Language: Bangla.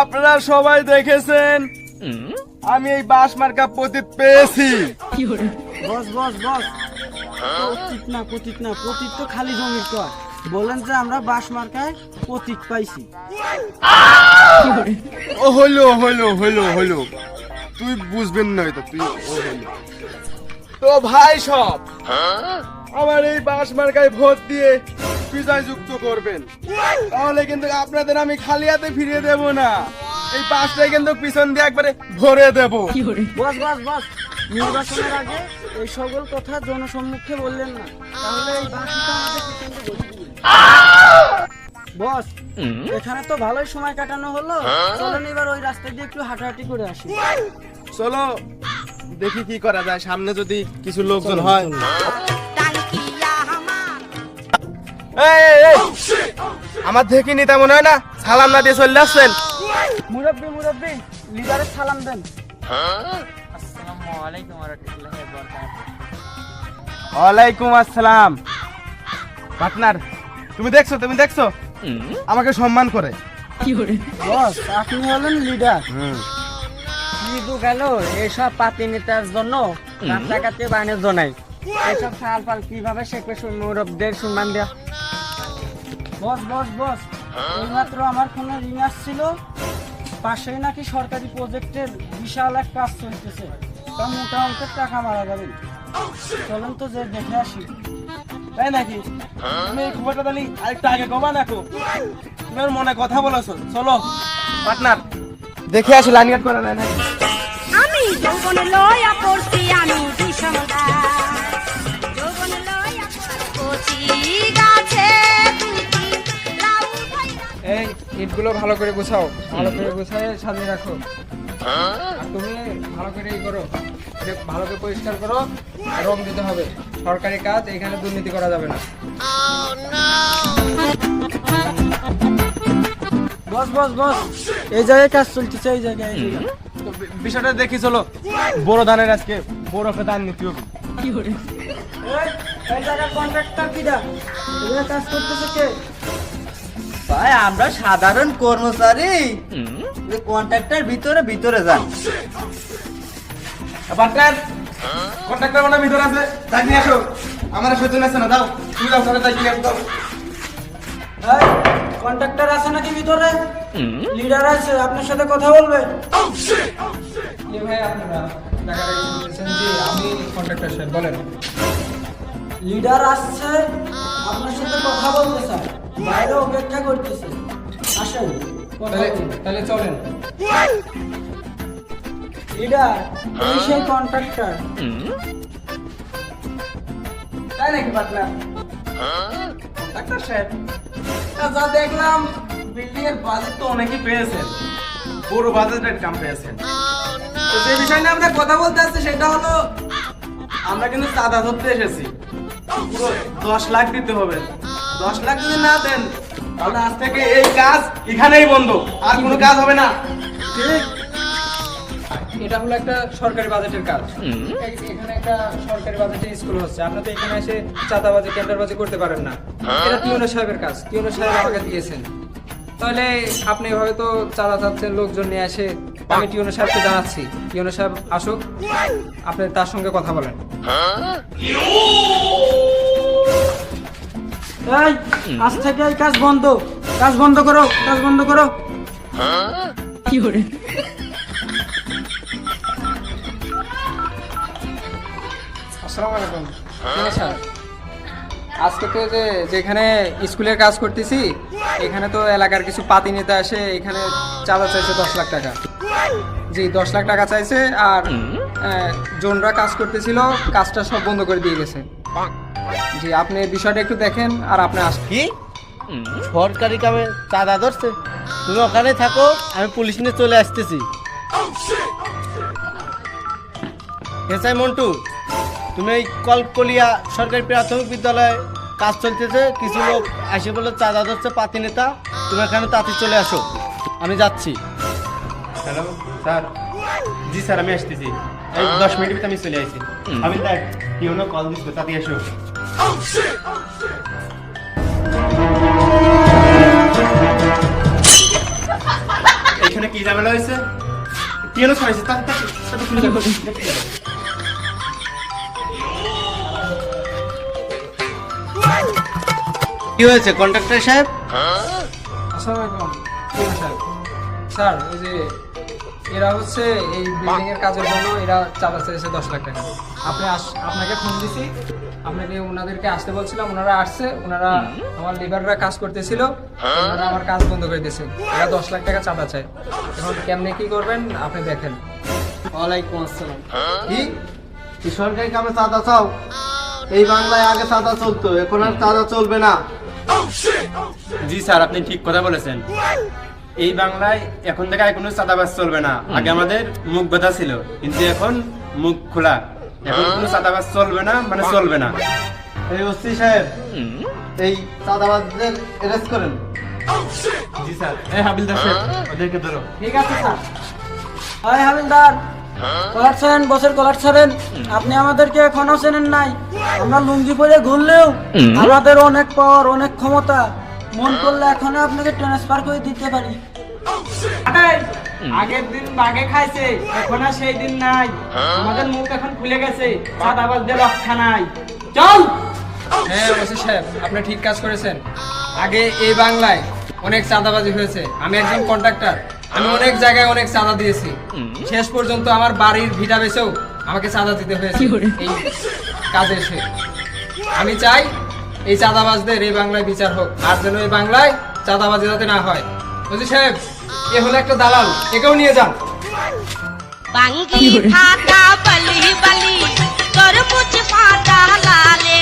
আপনারা সবাই দেখেছেন? আমি এই বাস মার্কা প্রতীক পেয়েছি। বস বস বস। প্রতীক না প্রতীক না প্রতীক তো খালি জমির কর বলেন যে আমরা বাস মার্কায় প্রতীক পাইছি। ও হইল হইল হইল হইল। তুই বুঝবেন না তো তুই ও হইল। তো ভাই সব আমার এই বাস মার্কায় ভোট দিয়ে বিজয় যুক্ত করবেন। তাহলে কিন্তু আপনাদের আমি খালি হাতে ফিরিয়ে দেব না। এই পাঁচটায় কিন্তু পিছন দিয়ে একবারে ভরে দেব। বস বস বস। নির্বাচনের আগে এই সকল কথা জনসম্মুখে বললেন না। তাহলে এই বসে এখানে তো ভালোই সময় কাটানো হলো। চলেন এবার ওই রাস্তা দিয়ে একটু হাঁটাহাঁটি করে আসি। চলো দেখি কি করা যায়। সামনে যদি কিছু লোকজন হয়। আমার দেখি নিতে মনে হয় না? সালাম না দিয়ে চলে আসছেন? মুরব্বি মুরব্বি লিডারের সালাম দেন। ওয়ালাইকুম আসসালাম। পার্টনার তুমি দেখছ তুমি দেখছ? আমাকে সম্মান করে। বস। আপনি হলেন লিডার। কিন্তু গেল এইসব পাতি নেতার জন্য রাস্তাঘাটে বাণিজ্য নাই এইসব ফাল ফাল কীভাবে শেখবে মুরব্বদের সম্মান দেওয়া বস বস বস। এইমাত্র আমার ফোনে রিং আসছিল। পাশেই নাকি সরকারি প্রজেক্টের বিশাল এক কাজ চলতেছে। তা মোটা অঙ্কের টাকা মারা যাবে। চলেন তো যে দেখে আসি। তাই নাকি? তুমি এই খবরটা জানি আরেকটু আগে কমা দেখো তুমি মনে কথা বলেছ চলো পার্টনার, দেখে আসি লাইন গার্ড করে নাকি? আমি যৌবন লয়া পড়ছি। ইটগুলো ভালো করে গুছাও। ভালো করে গুছায় সাজিয়ে রাখো। আর তুমি ভালো করে ই করো ভালো করে পরিষ্কার করো রং দিতে হবে। সরকারি কাজ এখানে দুর্নীতি করা যাবে না। বস বস বস। এই জায়গায় কাজ চলতেছে এই জায়গায়। এই বিষয়টা দেখি চলো। বড় ধানের আজকে বড় একটা ধান নিতে হবে। এই, এই জায়গার কন্ট্রাক্টর কিরা এখানে কাজ করতেছে কে? ভাই আমরা সাধারণ কর্মচারী। কন্ট্রাক্টর ভিতরে ভিতরে যান। পার্টনার কন্ট্রাক্টর মানে ভিতর আছে। তাই নিয়ে আসো। আমার সহ্য আছে না দাও। তুমি যাও তাহলে তাই নিয়ে আসো দাও। কন্ট্রাক্টর আছে নাকি ভিতরে? লিডার আছে আপনার সাথে কথা বলবে। ভাই আপনারা বলছেন জি আমি কন্ট্রাক্টর বলেন। লিডার আসছে আপনার সাথে কথা বলতে স্যার বাইরে অপেক্ষা করতেছে। আসেন। তাহলে চলেন। লিডার এই সেই কন্ট্রাক্টর। তাই নাকি পার্টনার ডাক্তার সাহেব যা দেখলাম বিল্ডিং এর বাজেট তো অনেকই পেয়েছেন। বড় বাজেটের কাম পেয়েছেন। তো যে বিষয় নিয়ে আমরা কথা বলতে আসছি সেটা হলো আমরা কিন্তু চাঁদা ধরতে এসেছি। পুরো দশ লাখ দিতে হবে। দশ লাখ যদি না দেন তাহলে আজ থেকে এই কাজ এখানেই বন্ধ আর কোনো কাজ হবে না। ঠিক এটা হলো একটা সরকারি বাজেটের কাজ। এখানে একটা সরকারি বাজেটের স্কুল হচ্ছে। আপনি তো এখানে এসে চাঁদাবাজি টেন্ডারবাজি করতে পারেন না। এটা টিউনো সাহেবের কাজ। টিউনো সাহেব আমাকে দিয়েছেন। তাহলে আপনি হয়তো চাঁদা চাচ্ছেন লোকজন নিয়ে এসে আমি টিউনো সাহেবকে জানাচ্ছি। টিউনো সাহেব আসুক। আপনি তার সঙ্গে কথা বলেন। এই আজ থেকে এই কাজ বন্ধ। কাজ বন্ধ করো কাজ বন্ধ করো। আসসালামু আলাইকুম। টিউনো আজকে তো যে যেখানে স্কুলের কাজ করতেছি এখানে তো এলাকার কিছু পাতি নেতা আসে এখানে চাঁদা চাইছে দশ লাখ টাকা। জি দশ লাখ টাকা চাইছে আর আহ, জোনরা কাজ করতেছিল কাজটা সব বন্ধ করে দিয়ে গেছে। জি আপনি বিষয়টা একটু দেখেন আর আপনি আস কি? সরকারি কামে চাঁদা ধরছে? তুমি ওখানে থাকো আমি পুলিশ নিয়ে চলে আসতেছি। হেসাই মন্টু তুমি এই কলকলিয়া সরকারি প্রাথমিক বিদ্যালয়ে কাজ চলতেছে কিছু লোক আসে বলে চাঁদা ধরছে পাতি নেতা তুমি এখানে তাতে চলে আসো। আমি যাচ্ছি। Hello sir. জি স্যার আমি আসতেছি। এই দশ মিনিট ভিতরে আমি চলে আসি। আমি দেখ কেউ না কল দিস তাতে এসো এখানে কি ঝামেলা হয়েছে? কি হলো ছড়াইছে তাকে তাকে তাকে দেখো কি হয়েছে কন্ট্রাক্টর সাহেব? আসসালামু আলাইকুম। স্যার স্যার ওই যে এরা হচ্ছে এই বিল্ডিং এর কাজের জন্য এরা চাঁদা চেয়েছে দশ লাখ টাকা। আপনি আস- আপনাকে ফোন দিছি। আপনাকে ওনাদেরকে আসতে বলছিলাম ওনারা আসছে ওনারা আমার লিভাররা কাজ করতেছিল ওনারা আমার কাজ বন্ধ করে দিয়েছে। এরা দশ লাখ টাকা চাঁদা চায়। এখন কেমনে কি করবেন আপনি দেখেন। ওয়ালাইকুম আসসালাম। কি? কি সরকারি কামে চাঁদা চাও? এই বাংলায় আগে চাঁদা চলতো এখন আর চাঁদা চলবে না। জি স্যার আপনি ঠিক কথা বলেছেন। এই বাংলায় এখন থেকে আর কোনো চাঁদাবাজ চলবে না। আগে আমাদের মুখ বাঁধা ছিল কিন্তু এখন মুখ খোলা। এখন কোনো চাঁদাবাজ চলবে না মানে চলবে না। এই ওসি সাহেব এই চাঁদাবাজদের অ্যারেস্ট করেন। জি স্যার। এই হাবিলদার সাহেব ওদেরকে ধরো। ঠিক আছে স্যার। হয় হাবিলদার কলার ছাড়েন বসের কলার ছাড়েন। আপনি আমাদেরকে এখনও চেনেন নাই। আমরা লুঙ্গি পরে ঘুরলেও আমাদের অনেক পাওয়ার অনেক ক্ষমতা। মন করলে এখনও আপনাকে ট্রান্সফার করে দিতে পারি। আগের দিন বাগে খাইছে এখন আর সেই দিন নাই। আমাদের মুখ এখন খুলে গেছে চাঁদাবাজদের রক্ষা নাই চল! হ্যাঁ ওসি সাহেব আপনি ঠিক কাজ করেছেন। আগে এই বাংলায় অনেক চাঁদাবাজি হয়েছে। আমি একজন কন্ট্রাক্টর আমি অনেক জায়গায় অনেক চাঁদা দিয়েছি। শেষ পর্যন্ত আমার বাড়ির ভিটা বেছেও আমাকে চাঁদা দিতে হয়েছে। এই কাজে এসে। আমি চাই এই চাঁদাবাজদের এই বাংলায় বিচার হোক। আর যেন এই বাংলায় চাঁদাবাজি যাতে না হয়। ওসি সাহেব, এ হলো একটা দালাল। একেও নিয়ে যান। বাঙ্গি ফাটা বলি বলি ফাটা লালে